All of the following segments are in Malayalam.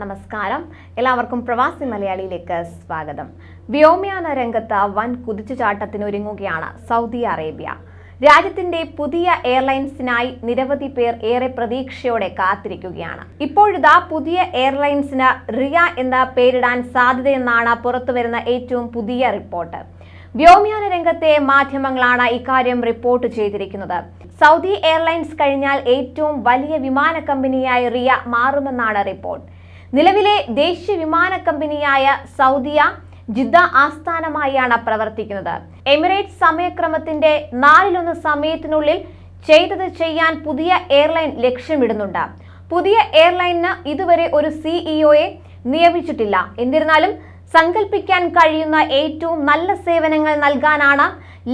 നമസ്കാരം. എല്ലാവർക്കും പ്രവാസി മലയാളിയിലേക്ക് സ്വാഗതം. വ്യോമയാന രംഗത്ത് വൻ കുതിച്ചുചാട്ടത്തിനൊരുങ്ങുകയാണ് സൗദി അറേബ്യ. രാജ്യത്തിന്റെ പുതിയ എയർലൈൻസിനായി നിരവധി പേർ ഏറെ പ്രതീക്ഷയോടെ കാത്തിരിക്കുകയാണ്. ഇപ്പോഴിതാ പുതിയ എയർലൈൻസിന് റിയ എന്ന പേരിടാൻ സാധ്യതയെന്നാണ് പുറത്തുവരുന്ന ഏറ്റവും പുതിയ റിപ്പോർട്ട്. വ്യോമയാന രംഗത്തെ മാധ്യമങ്ങളാണ് ഇക്കാര്യം റിപ്പോർട്ട് ചെയ്തിരിക്കുന്നത്. സൗദി എയർലൈൻസ് കഴിഞ്ഞാൽ ഏറ്റവും വലിയ വിമാന കമ്പനിയായി റിയ മാറുമെന്നാണ് റിപ്പോർട്ട്. നിലവിലെ ദേശീയ വിമാന കമ്പനിയായ സൗദിയ ജിദ്ദ ആസ്ഥാനമായാണ് പ്രവർത്തിക്കുന്നത്. എമിറേറ്റ്സ് സമയക്രമത്തിന്റെ നാലിലൊന്ന് സമയത്തിനുള്ളിൽ ചെയ്തത് ചെയ്യാൻ പുതിയ എയർലൈൻ ലക്ഷ്യമിടുന്നുണ്ട്. പുതിയ എയർലൈനിന് ഇതുവരെ ഒരു സിഇഒയെ നിയമിച്ചിട്ടില്ല. എന്നിരുന്നാലും സങ്കല്പിക്കാൻ കഴിയുന്ന ഏറ്റവും നല്ല സേവനങ്ങൾ നൽകാനാണ്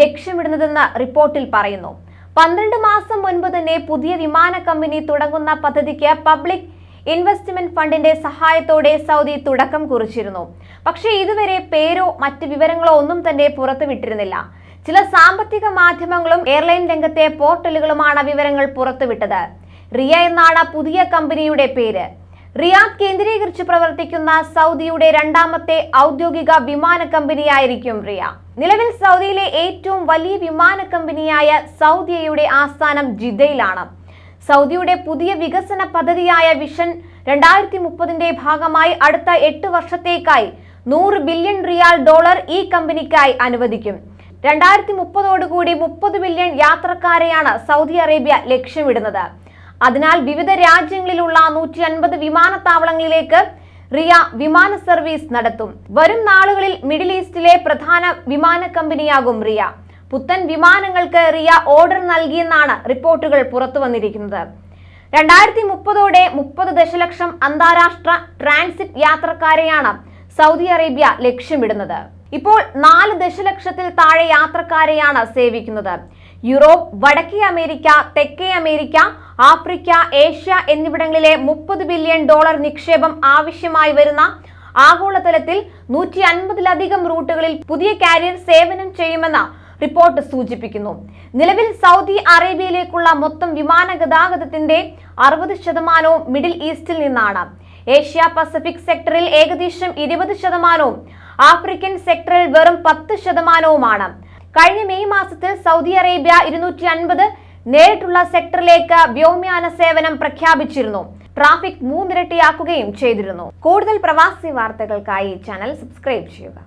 ലക്ഷ്യമിടുന്നതെന്ന് റിപ്പോർട്ടിൽ പറയുന്നു. പന്ത്രണ്ട് മാസം മുൻപ് തന്നെ പുതിയ വിമാന കമ്പനി തുടങ്ങുന്ന പദ്ധതിക്ക് പബ്ലിക് ഇൻവെസ്റ്റ്മെന്റ് ഫണ്ടിന്റെ സഹായത്തോടെ സൗദി തുടക്കം കുറിച്ചിരുന്നു. പക്ഷേ ഇതുവരെ പേരോ മറ്റ് വിവരങ്ങളോ ഒന്നും തന്നെ പുറത്തുവിട്ടിരുന്നില്ല. ചില സാമ്പത്തിക മാധ്യമങ്ങളും എയർലൈൻ രംഗത്തെ പോർട്ടലുകളുമാണ് വിവരങ്ങൾ പുറത്തുവിട്ടത്. റിയ എന്നാണ് പുതിയ കമ്പനിയുടെ പേര്. റിയാദ് കേന്ദ്രീകരിച്ച് പ്രവർത്തിക്കുന്ന സൗദിയുടെ രണ്ടാമത്തെ ഔദ്യോഗിക വിമാന കമ്പനിയായിരിക്കും റിയ. നിലവിൽ സൗദിയിലെ ഏറ്റവും വലിയ വിമാന കമ്പനിയായ സൗദിയയുടെ ആസ്ഥാനം ജിദ്ദയിലാണ്. സൗദിയുടെ പുതിയ വികസന പദ്ധതിയായ വിഷൻ രണ്ടായിരത്തി മുപ്പതിന്റെ ഭാഗമായി അടുത്ത എട്ട് വർഷത്തേക്കായി നൂറ് ബില്യൺ റിയാൽ ഡോളർ ഈ കമ്പനിക്കായി അനുവദിക്കും. രണ്ടായിരത്തി മുപ്പതോടുകൂടി മുപ്പത് ബില്യൺ യാത്രക്കാരെയാണ് സൗദി അറേബ്യ ലക്ഷ്യമിടുന്നത്. അതിനാൽ വിവിധ രാജ്യങ്ങളിലുള്ള നൂറ്റി അൻപത് വിമാനത്താവളങ്ങളിലേക്ക് റിയ വിമാന സർവീസ് നടത്തും. വരും നാളുകളിൽ മിഡിൽ ഈസ്റ്റിലെ പ്രധാന വിമാന കമ്പനിയാകും റിയ. പുത്തൻ വിമാനങ്ങൾക്ക് റിയ ഓർഡർ നൽകിയെന്നാണ് റിപ്പോർട്ടുകൾ പുറത്തു വന്നിരിക്കുന്നത്. രണ്ടായിരത്തി മുപ്പതോടെ മുപ്പത് ദശലക്ഷം അന്താരാഷ്ട്ര ട്രാൻസിറ്റ് യാത്രക്കാരെയാണ് സൗദി അറേബ്യ ലക്ഷ്യമിടുന്നത്. ഇപ്പോൾ നാല് ദശലക്ഷത്തിൽ താഴെ യാത്രക്കാരെയാണ് സേവിക്കുന്നത്. യൂറോപ്പ് വടക്കേ അമേരിക്ക തെക്കേ അമേരിക്ക ആഫ്രിക്ക ഏഷ്യ എന്നിവിടങ്ങളിലെ മുപ്പത് ബില്യൺ ഡോളർ നിക്ഷേപം ആവശ്യമായി വരുന്ന ആഗോളതലത്തിൽ നൂറ്റി അൻപതിലധികം റൂട്ടുകളിൽ പുതിയ കാരിയർ സേവനം ചെയ്യുമെന്ന് റിപ്പോർട്ട് സൂചിപ്പിക്കുന്നു. നിലവിൽ സൗദി അറേബ്യയിലേക്കുള്ള മൊത്തം വിമാന ഗതാഗതത്തിന്റെ അറുപത് ശതമാനവും മിഡിൽ ഈസ്റ്റിൽ നിന്നാണ്. ഏഷ്യ പസഫിക് സെക്ടറിൽ ഏകദേശം ഇരുപത് ശതമാനവും ആഫ്രിക്കൻ സെക്ടറിൽ വെറും പത്ത് ശതമാനവുമാണ്. കഴിഞ്ഞ മെയ് മാസത്തിൽ സൗദി അറേബ്യ ഇരുന്നൂറ്റി അൻപത് നേരിട്ടുള്ള സെക്ടറിലേക്ക് വ്യോമയാന സേവനം പ്രഖ്യാപിച്ചിരുന്നു. ട്രാഫിക് മൂന്നിരട്ടിയാക്കുകയും ചെയ്തിരുന്നു. കൂടുതൽ പ്രവാസി വാർത്തകൾക്കായി ചാനൽ സബ്സ്ക്രൈബ് ചെയ്യുക.